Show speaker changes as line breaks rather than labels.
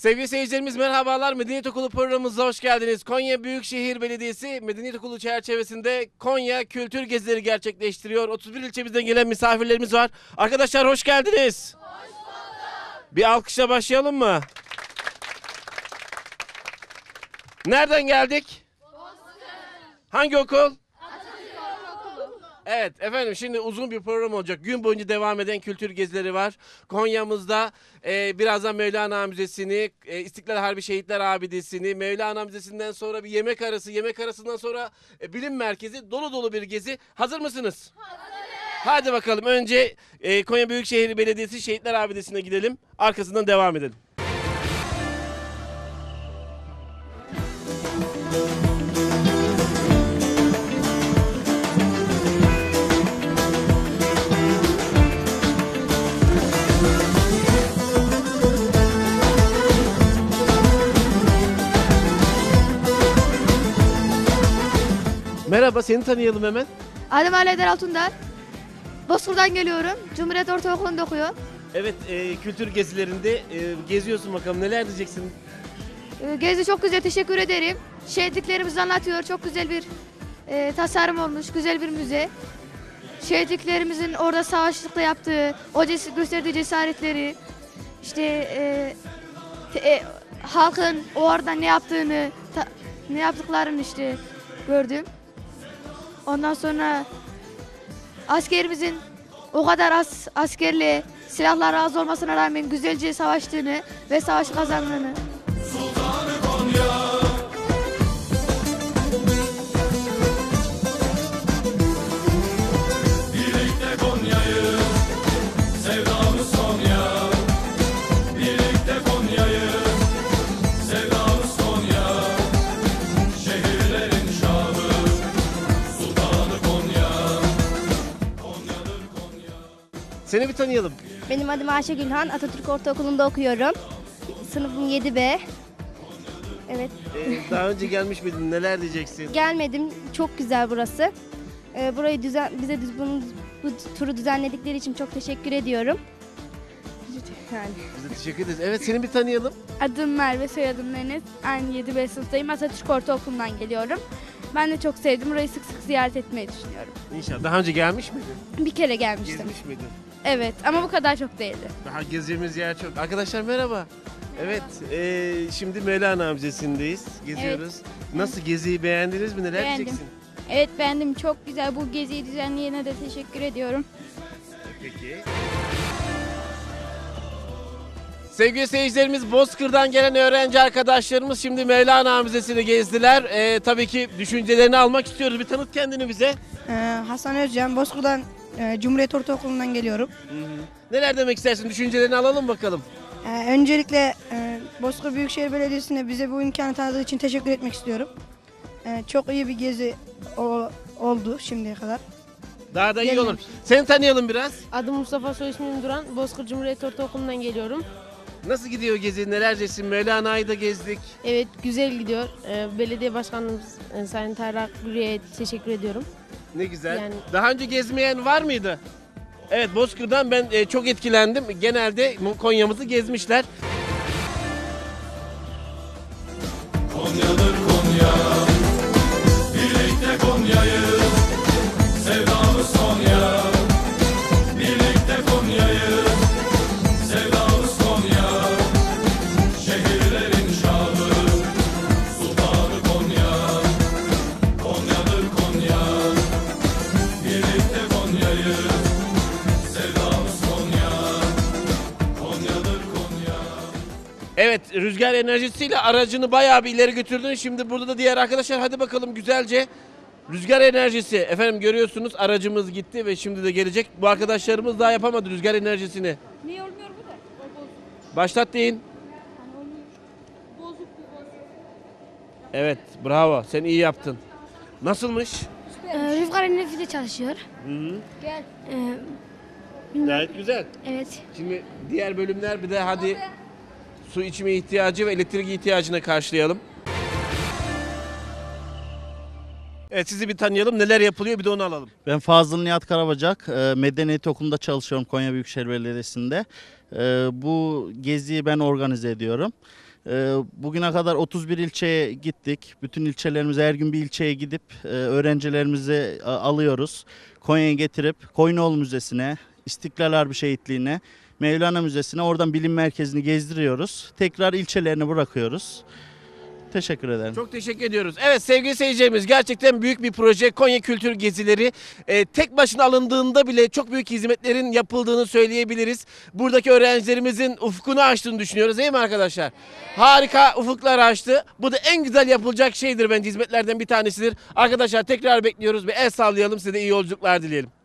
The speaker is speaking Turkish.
Sevgili seyircilerimiz merhabalar. Medeniyet Okulu programımıza hoş geldiniz. Konya Büyükşehir Belediyesi Medeniyet Okulu çerçevesinde Konya Kültür Gezileri gerçekleştiriyor. 31 ilçemizden gelen misafirlerimiz var. Arkadaşlar hoş geldiniz. Hoş bulduk. Bir alkışla başlayalım mı? Nereden geldik? Hangi okul? Evet efendim şimdi uzun bir program olacak. Gün boyunca devam eden kültür gezileri var. Konya'mızda e, birazdan Mevlana Müzesi'ni, e, İstiklal Harbi Şehitler Abidesi'ni, Mevlana Müzesi'nden sonra bir yemek arası, yemek arasından sonra e, bilim merkezi dolu dolu bir gezi. Hazır mısınız? Hadi bakalım önce e, Konya Büyükşehir Belediyesi Şehitler Abidesi'ne gidelim. Arkasından devam edelim. Merhaba seni tanıyalım hemen.
Adım Ali Eder Altundar. Bozkır'dan geliyorum. Cumhuriyet Ortaokulu'nda okuyorum.
Evet e, kültür gezilerinde e, geziyorsun bakalım neler diyeceksin?
Ee, Gezi çok güzel, teşekkür ederim. Şehitliklerimizi anlatıyor. Çok güzel bir e, tasarım olmuş, güzel bir müze. Şehitliklerimizin orada savaşlıkta yaptığı, o ces- gösterdiği cesaretleri, işte e, te- e, halkın orada ne yaptığını, ta- ne yaptıklarını işte gördüm. Ondan sonra askerimizin o kadar az askerle silahlar az olmasına rağmen güzelce savaştığını ve savaşı kazandığını
Seni bir tanıyalım.
Benim adım Ayşe Gülhan. Atatürk Ortaokulu'nda okuyorum. Sınıfım 7B. Evet.
E, daha önce gelmiş miydin? Neler diyeceksin?
Gelmedim. Çok güzel burası. Ee, burayı düzen, bize düz, bunu, bu turu düzenledikleri için çok teşekkür ediyorum. Yani.
Biz de teşekkür ederiz. Evet seni bir tanıyalım.
Adım Merve, soyadım Deniz. Aynı 7 sınıftayım. Atatürk Ortaokulu'ndan geliyorum. Ben de çok sevdim. Burayı sık sık ziyaret etmeyi düşünüyorum.
İnşallah. Daha önce gelmiş miydin?
Bir kere gelmiştim.
Gezmiş miydin?
Evet ama bu kadar çok değildi.
Daha gezeceğimiz yer çok. Arkadaşlar merhaba. Evet, e, şimdi Mevlana Müzesi'ndeyiz. Geziyoruz. Nasıl geziyi beğendiniz mi? Neler
Beğendim.
diyeceksin?
Evet beğendim. Çok güzel. Bu geziyi düzenleyene de teşekkür ediyorum.
Peki. Sevgili seyircilerimiz Bozkır'dan gelen öğrenci arkadaşlarımız şimdi Mevlana Müzesi'ni gezdiler. E, tabii ki düşüncelerini almak istiyoruz. Bir tanıt kendini bize.
Ee, Hasan Özcan, Bozkır'dan e, Cumhuriyet Ortaokulu'ndan geliyorum.
Neler demek istersin? Düşüncelerini alalım bakalım.
Ee, öncelikle e, Bozkır Büyükşehir Belediyesi'ne bize bu imkanı tanıdığı için teşekkür etmek istiyorum. Ee, çok iyi bir gezi o- oldu şimdiye kadar.
Daha da iyi olur. Seni tanıyalım biraz.
Adım Mustafa Soy ismim Duran. Bozkır Cumhuriyet Ortaokulu'ndan geliyorum.
Nasıl gidiyor gezi? Neler diyeceksin? Mevlana'yı da gezdik.
Evet güzel gidiyor. Ee, belediye başkanımız e, Sayın Tarık Gürü'ye teşekkür ediyorum.
Ne güzel.
Yani-
Daha önce gezmeyen var mıydı? Evet Bozkır'dan ben e, çok etkilendim. Genelde Konya'mızı gezmişler. Evet rüzgar enerjisiyle aracını bayağı bir ileri götürdün. Şimdi burada da diğer arkadaşlar hadi bakalım güzelce. Rüzgar enerjisi. Efendim görüyorsunuz aracımız gitti ve şimdi de gelecek. Bu arkadaşlarımız daha yapamadı rüzgar enerjisini.
Niye olmuyor bu da?
Başlat deyin. Evet bravo sen iyi yaptın. Nasılmış?
Rüzgar enerjisi çalışıyor.
Hı -hı.
Gel.
Gayet güzel.
evet.
Şimdi diğer bölümler bir de hadi su içme ihtiyacı ve elektrik ihtiyacını karşılayalım. Evet sizi bir tanıyalım. Neler yapılıyor bir de onu alalım.
Ben Fazıl Nihat Karabacak. e, Medeniyet Okulu'nda çalışıyorum Konya Büyükşehir Belediyesi'nde. E, Bu geziyi ben organize ediyorum. E, bugüne kadar 31 ilçeye gittik. Bütün ilçelerimize her gün bir ilçeye gidip e, öğrencilerimizi e, alıyoruz. Konya'ya getirip Koyunoğlu Müzesi'ne, İstiklal Harbi Şehitliği'ne, Mevlana Müzesi'ne oradan bilim merkezini gezdiriyoruz. Tekrar ilçelerine bırakıyoruz. Teşekkür ederim.
Çok teşekkür ediyoruz. Evet sevgili seyircilerimiz gerçekten büyük bir proje Konya Kültür Gezileri. Ee, tek başına alındığında bile çok büyük hizmetlerin yapıldığını söyleyebiliriz. Buradaki öğrencilerimizin ufkunu açtığını düşünüyoruz değil mi arkadaşlar? Harika ufuklar açtı. Bu da en güzel yapılacak şeydir bence hizmetlerden bir tanesidir. Arkadaşlar tekrar bekliyoruz ve el sallayalım size de iyi yolculuklar dileyelim.